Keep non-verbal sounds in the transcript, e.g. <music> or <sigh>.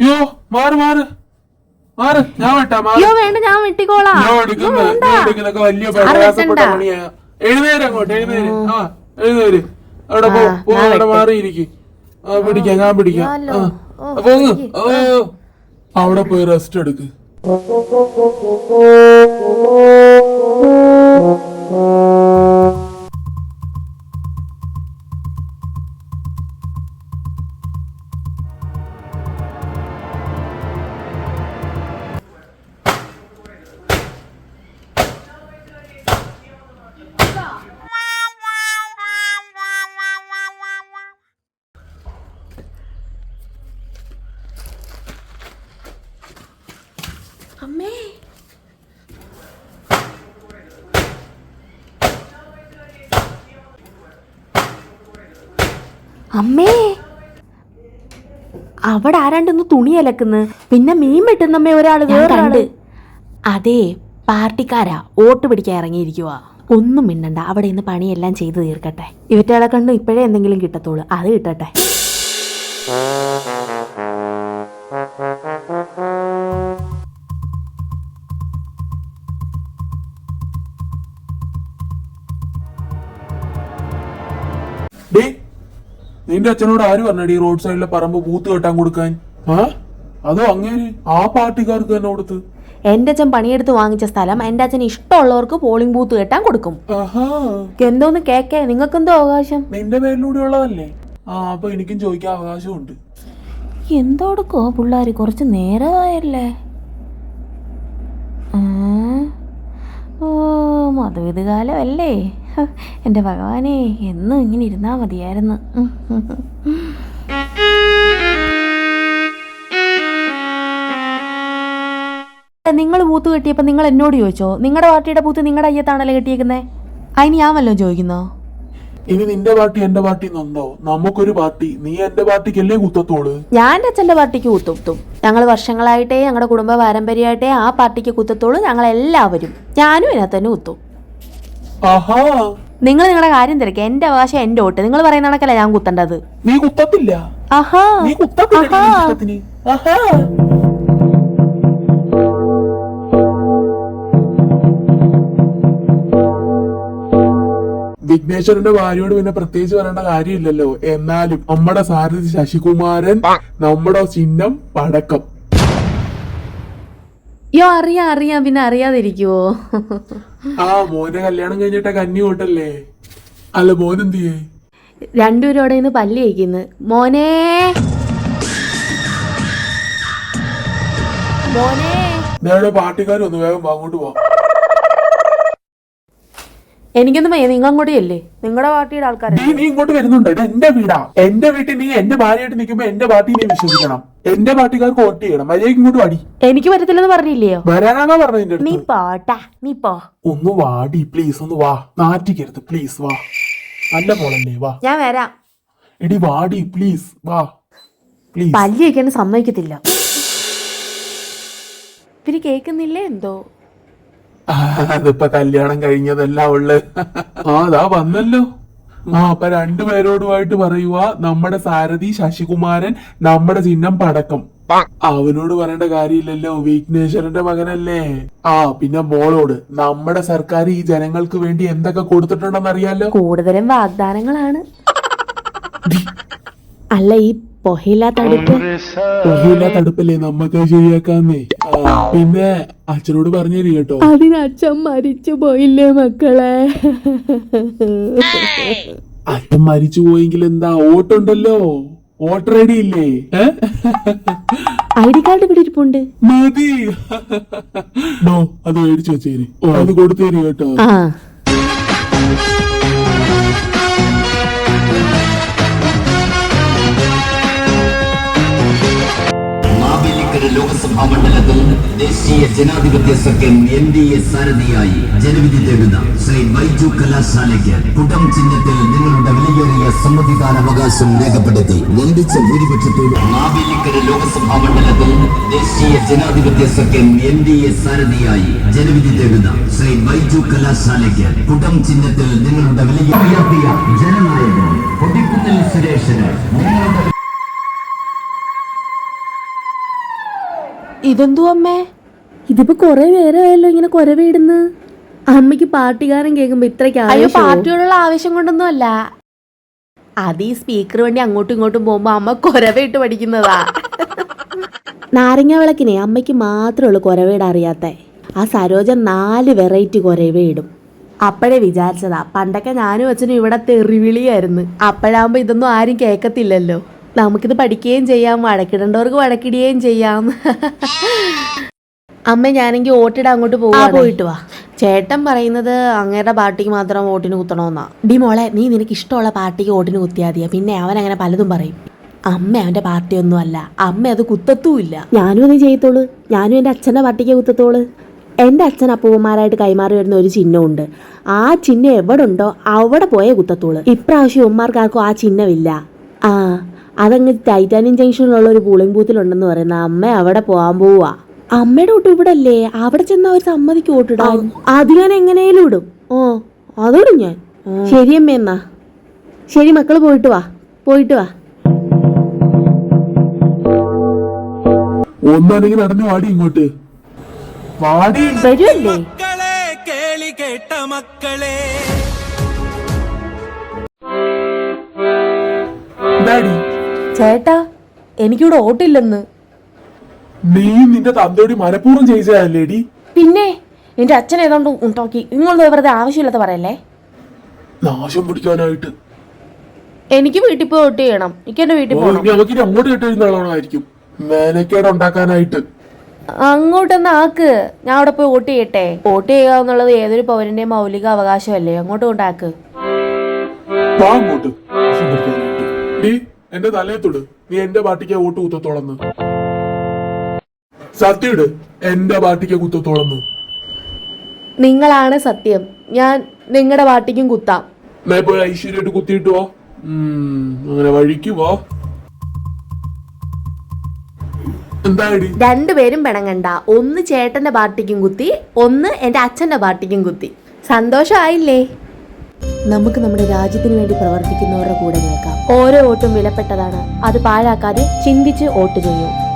യോ മാറ് മാറ്. മാറ് ഞാൻ വെട്ടാ മാറ്. അയ്യോ വേണ്ട ഞാൻ വെട്ടിക്കോളാം. ഞാൻ എടുക്കുന്ന. വേണ്ട. ഞാൻ എടുക്കുന്നതൊക്കെ വലിയ പ്രയാസപ്പെട്ട വെട്ടണ്ട. പണിയാ. എഴുന്നേര് അങ്ങോട്ട് എഴുന്നേര്. ആ എഴുന്നേര്. അവിടെ പോ ആ, പോ അവിടെ മാറിയിരിക്കും. ആ പിടിക്കാം ഞാൻ പിടിക്കാം. ഞാനോ? ആ പോങ്ങ്. ഓ അവിടെ പോയി റെസ്റ്റ് എടുക്ക്. <laughs> അമ്മേ. അമ്മേ. അവിടെ ആരാണ്ടൊന്ന് തുണി അലക്കുന്നു? പിന്നെ മീൻ വെട്ടുന്ന വെട്ടുന്നമ്മേ ഒരാൾ വേറൊരാൾ. അതെ പാർട്ടിക്കാരാ. ഓട്ട് പിടിക്കാൻ ഇറങ്ങിയിരിക്കുവാ. ഒന്നും മിണ്ടണ്ട. അവിടെ ഇന്ന് പണിയെല്ലാം ചെയ്തു തീർക്കട്ടെ. ഇവറ്റകളെ കണ്ട് ഇപ്പോഴേ എന്തെങ്കിലും കിട്ടത്തുള്ളൂ അത് കിട്ടട്ടെ. ഡേ നിന്റെ അച്ഛനോട് ആര് പറഞ്ഞടി റോഡ് സൈഡിലെ പറമ്പ് പൂത്ത് കെട്ടാൻ കൊടുക്കാൻ? ആ? അതോ അങ്ങനെ ആ പാർട്ടിക്കാർക്ക് തന്നെ കൊടുത്ത്? എന്റെ അച്ഛൻ പണിയെടുത്ത് വാങ്ങിച്ച സ്ഥലം എന്റെ അച്ഛൻ ഇഷ്ടമുള്ളവർക്ക് പോളിംഗ് ബൂത്ത് കെട്ടാൻ കൊടുക്കും. എന്തോന്ന് കേക്കേ നിങ്ങൾക്കെന്തോ അവകാശം? നിന്റെ പേരിലൂടെ ഉള്ളതല്ലേ? ആ അപ്പൊ എനിക്കും ചോദിക്കാൻ അവകാശമുണ്ട്. എന്തോടുക്കോ പിള്ളേര് കുറച്ച് നേരമായല്ലേ? ഓ മധുവിധകാലം കാലമല്ലേ? ഹ, <laughs> എന്റെ ഭഗവാനെ എന്നും ഇങ്ങനെ ഇരുന്നാൽ മതിയായിരുന്നു. <laughs> നിങ്ങൾ ബൂത്ത് കെട്ടിയപ്പോൾ നിങ്ങൾ എന്നോട് ചോദിച്ചോ? നിങ്ങളുടെ പാർട്ടിയുടെ ബൂത്ത് നിങ്ങളുടെ അയ്യത്താണല്ലോ കെട്ടിയേക്കുന്നത് അതിന് ഞാൻ വല്ലതും ചോദിക്കുന്നോ? ഇനി നിന്റെ പാർട്ടി എന്റെ പാർട്ടി നമുക്കൊരു പാർട്ടി. നീ എന്റെ പാർട്ടിക്കല്ലേ കുത്തത്തോൾ? ഞാൻ അച്ഛന്റെ പാർട്ടിക്ക് കുത്തുത്തും ഞങ്ങൾ വർഷങ്ങളായിട്ടേ ഞങ്ങളുടെ കുടുംബ പാരമ്പര്യമായിട്ടേ ആ പാർട്ടിക്ക് കുത്തത്തോളൂ ഞങ്ങൾ എല്ലാവരും ഞാനും ഇതിനകത്ത് തന്നെ കുത്തും. നിങ്ങൾ നിങ്ങളുടെ കാര്യം തിരക്കുക എന്റെ അവകാശം എന്റെ ഓട്ട് നിങ്ങൾ പറയുന്ന കണക്കല്ല ഞാൻ കുത്തണ്ടത്? നീ കുത്തത്തില്ല. ആഹാ. നീ കുത്തത്തില്ല ആഹാ. ആഹാ. വിഘ്നേശ്വരന്റെ ഭാര്യയോട് പിന്നെ പ്രത്യേകിച്ച് പറയേണ്ട കാര്യമില്ലല്ലോ. എന്നാലും നമ്മുടെ സാരഥി ശശികുമാരൻ നമ്മുടെ ചിഹ്നം പടക്കം. യോ അറിയാ അറിയാ. പിന്നെ അറിയാതിരിക്കുവോ? ആ മോനെ കല്യാണം കഴിഞ്ഞിട്ട് കന്നി കൂട്ടല്ലേ? അല്ല മോൻ എന്ത് ചെയ്യേ? ഇന്ന് പല്ലി കഴിക്കുന്നു മോനെ! മോനെ! പാർട്ടിക്കാർ ഒന്ന് വേഗം അങ്ങോട്ട് പോവാം എനിക്കൊന്നും വയ്യ. നിങ്ങൾ അങ്ങോട്ടേ അല്ലേ നിങ്ങളുടെ പാർട്ടിയുടെ ആൾക്കാരെ. നീ നീ ഇങ്ങോട്ട് വരുന്നുണ്ട്? ഇത് എന്റെ വീടാ. എന്റെ വീട്ടിൽ നീ എന്റെ ഭാര്യയായിട്ട് നിൽക്കുമ്പോ എന്റെ പാർട്ടി നീ വിശ്വസിക്കണം. എന്റെ പാർട്ടിക്കാർക്ക് വോട്ട് ചെയ്യണം. മര്യാദ ഇങ്ങോട്ട് വാടി. എനിക്ക് പറ്റത്തില്ലെന്ന് പറഞ്ഞില്ലയോ? വരാനാണോ പറഞ്ഞത് നീ അടുത്ത്? പോട്ടാ നീ പോ. ഒന്ന് വാടി പ്ലീസ് ഒന്ന് വാ. നാറ്റിക്കരുത് പ്ലീസ് വാ. നല്ല പോളല്ലേ വാ. ഞാൻ വരാം. എടി വാടി പ്ലീസ് വാ. പ്ലീസ് പല്ല് കഴിക്കാൻ സമ്മതിക്കത്തില്ല. പിന്നെ കേൾക്കുന്നില്ലേ എന്തോ? അതിപ്പോ കല്യാണം കഴിഞ്ഞതല്ല ഉള്ളു. ആ അതാ വന്നല്ലോ. ആ അപ്പൊ രണ്ടുപേരോടുമായിട്ട് പറയുക നമ്മുടെ സാരഥി ശശികുമാരൻ നമ്മുടെ ചിഹ്നം പടക്കം. അവനോട് പറയേണ്ട കാര്യമില്ലല്ലോ വിഘ്നേശ്വരന്റെ മകനല്ലേ. ആ പിന്നെ മോളോട് നമ്മുടെ സർക്കാർ ഈ ജനങ്ങൾക്ക് വേണ്ടി എന്തൊക്കെ കൊടുത്തിട്ടുണ്ടെന്ന് അറിയാലോ കൂടുതലും വാഗ്ദാനങ്ങളാണ്. അല്ല ഈ പൊഹയില്ലാത്ത അടുപ്പ്? ഒന്നുമില്ല തടുപ്പല്ലേ നമ്മക്ക് ശരിയാക്കാന്നേ? ആ, പിന്നെ അച്ഛനോട് പറഞ്ഞു തരും കേട്ടോ. അതിന് അച്ഛൻ മരിച്ചു പോയില്ലേ മക്കളെ? അച്ഛൻ മരിച്ചു പോയെങ്കിൽ എന്താ ഓട്ടുണ്ടല്ലോ ഐ റെഡി ഇല്ലേ? ഐഡി ഐ ഡി കാർഡ് ഇവിടെ ഇരിപ്പുണ്ട്. മതി. നോ അത് മേടിച്ചു വെച്ചേര്. അത് കൊടുത്തേര് കേട്ടോ. ലോക്സഭാ മണ്ഡലത്തിൽ ദേശീയ ജനാധിപത്യ സഖ്യം എൻ ഡി എ സാരഥിയായി ജനവിധി തേടുന്ന ശ്രീ ബൈജു കലാശാലയ്ക്ക് കുടം ചിഹ്നത്തിൽ നിങ്ങളുടെ വിലയേറിയ സമ്മതിദാനാവകാശം രേഖപ്പെടുത്തി വമ്പിച്ച ഭൂരിപക്ഷത്തോട് മാവേലിക്കര ലോക്സഭാ മണ്ഡലത്തിൽ ദേശീയ ജനാധിപത്യ സഖ്യം എൻ ഡി എ സാരഥിയായി ജനവിധി തേടുന്ന ശ്രീ ബൈജു കലാശാലയ്ക്ക് കുടം ചിഹ്നത്തിൽ നിങ്ങളുടെ വിലയേറിയ ജനനായകൻ കൊടിക്കുന്നിൽ സുരേഷന് നിങ്ങളുടെ ഇതെന്തു അമ്മേ? ഇതിപ്പോ കൊറേ പേരെ ആയല്ലോ ഇങ്ങനെ കൊരവിടുന്ന് അമ്മയ്ക്ക് പാട്ടുകാരൻ കേൾക്കുമ്പോ ഇത്രയ്ക്ക് അയ്യോ പാർട്ടിയോടുള്ള ആവശ്യം കൊണ്ടൊന്നും അല്ല. അത് ഈ സ്പീക്കർ വേണ്ടി അങ്ങോട്ടും ഇങ്ങോട്ടും പോകുമ്പോ അമ്മ കൊരവയിട്ട് പഠിക്കുന്നതാ. നാരങ്ങ വിളക്കിനെ അമ്മയ്ക്ക് മാത്രമേ ഉള്ളൂ കൊരവീട് അറിയാത്ത. ആ സരോജ നാല് വെറൈറ്റി കൊരവയിടും അപ്പോഴേ വിചാരിച്ചതാ. പണ്ടൊക്കെ ഞാനും അച്ഛനും ഇവിടെ തെറിവിളിയായിരുന്നു. അപ്പോഴാകുമ്പോ ഇതൊന്നും ആരും കേൾക്കത്തില്ലല്ലോ നമുക്കിത് പഠിക്കുകയും ചെയ്യാം വഴക്കിടേണ്ടവർക്ക് വഴക്കിടുകയും ചെയ്യാം. അമ്മ ഞാനെങ്കിൽ വോട്ടിടാൻ അങ്ങോട്ട് പോവാ പോയിട്ട് വാ. ചേട്ടൻ പറയുന്നത് അങ്ങയുടെ പാർട്ടിക്ക് മാത്രം വോട്ടിന് കുത്തണമെന്നാ ഡി മോളെ നീ നിനക്ക് ഇഷ്ടമുള്ള പാർട്ടിക്ക് വോട്ടിന് കുത്തിയാ മതിയാ പിന്നെ അവൻ അങ്ങനെ പലതും പറയും. അമ്മ അവന്റെ പാർട്ടി ഒന്നും അല്ല. അമ്മ അത് കുത്തത്തുമില്ല. ഞാനും അത് ചെയ്യത്തോളൂ ഞാനും എന്റെ അച്ഛന്റെ പാർട്ടിക്ക് കുത്തത്തോളൂ എന്റെ അച്ഛൻ അപ്പൂപ്പന്മാരായിട്ട് കൈമാറി വരുന്ന ഒരു ചിഹ്നമുണ്ട്. ആ ചിഹ്നം എവിടെ ഉണ്ടോ അവിടെ പോയേ കുത്തത്തോളൂ ഇപ്രാവശ്യം ഉമ്മാർക്കാർക്കും ആ ചിഹ്നമില്ല. ആ അതങ്ങ് ടൈറ്റാനിയം ജംഗ്ഷനിലുള്ള ഒരു പൂളിംഗ് ബൂത്തിലുണ്ടെന്ന് പറയുന്ന അമ്മ അവിടെ പോകാൻ പോവാ. അമ്മയുടെ ഒട്ടും ഇവിടെ അല്ലേ അവിടെ ചെന്ന് അവർ സമ്മതിക്ക് ഓട്ടിടാ അത് ഞാൻ എങ്ങനെയാലും ഇടും. ഓ അതോടും ഞാൻ. ശരി അമ്മ എന്നാ. ശരി മക്കൾ പോയിട്ട് വാ. പോയിട്ട് വാ. ഒന്നാണെങ്കിൽ നടന്നു വാടി ഇങ്ങോട്ട്. വാടി. വരുമല്ലേ മക്കളെ കേളി കേട്ട മക്കളെ. ചേട്ടാ എനിക്കിവിടെ ഓട്ടില്ലെന്ന്. നീ നിന്റെ തന്തയോടി മനഃപൂർവം ചെയ്തതല്ലേടി പിന്നെ എന്റെ അച്ഛൻ ഏതാണ്ട് ഉണ്ടാക്കി. നിങ്ങളൊന്നും വെറുതെ ആവശ്യമില്ലാത്ത പറയല്ലേ? നാശം പിടിക്കാനായിട്ട്. എനിക്ക് വീട്ടിൽ പോയി ഓട്ട് ചെയ്യണം. എനിക്ക് എന്റെ വീട്ടിൽ പോകണം അങ്ങോട്ട് മേനക്കേട് ഉണ്ടാക്കാനായിട്ട്. അങ്ങോട്ടൊന്ന് ആക്ക്. ഞാൻ അവിടെ പോയി വോട്ട് ചെയ്യട്ടെ. വോട്ട് ചെയ്യുക എന്നുള്ളത് ഏതൊരു പൗരന്റെയും മൗലിക അവകാശമല്ലേ? അങ്ങോട്ട് കൊണ്ടാക്ക് അങ്ങോട്ട്. എന്റെ തലയത്തോട് നീ എന്റെ പാർട്ടിക്ക് വോട്ട് കുത്തത്തോളന്ന്. സത്യയുടെ എന്റെ പാർട്ടിക്ക് കുത്തത്തോളന്ന്. നിങ്ങളാണ് സത്യം. ഞാൻ നിങ്ങളുടെ പാർട്ടിക്കും കുത്താം. ഐശ്വര്യായിട്ട് പോയി ഐശ്വര്യമായിട്ട് കുത്തിയിട്ട് വാ അങ്ങനെ വഴിക്ക് പോ രണ്ടുപേരും പിണങ്ങണ്ട. ഒന്ന് ചേട്ടന്റെ പാർട്ടിക്കും കുത്തി ഒന്ന് എന്റെ അച്ഛന്റെ പാർട്ടിക്കും കുത്തി. സന്തോഷമായില്ലേ? നമുക്ക് നമ്മുടെ രാജ്യത്തിന് വേണ്ടി പ്രവർത്തിക്കുന്നവരുടെ കൂടെ നിൽക്കാം. ഓരോ വോട്ടും വിലപ്പെട്ടതാണ്. അത് പാഴാക്കാതെ ചിന്തിച്ച് വോട്ട് ചെയ്യൂ.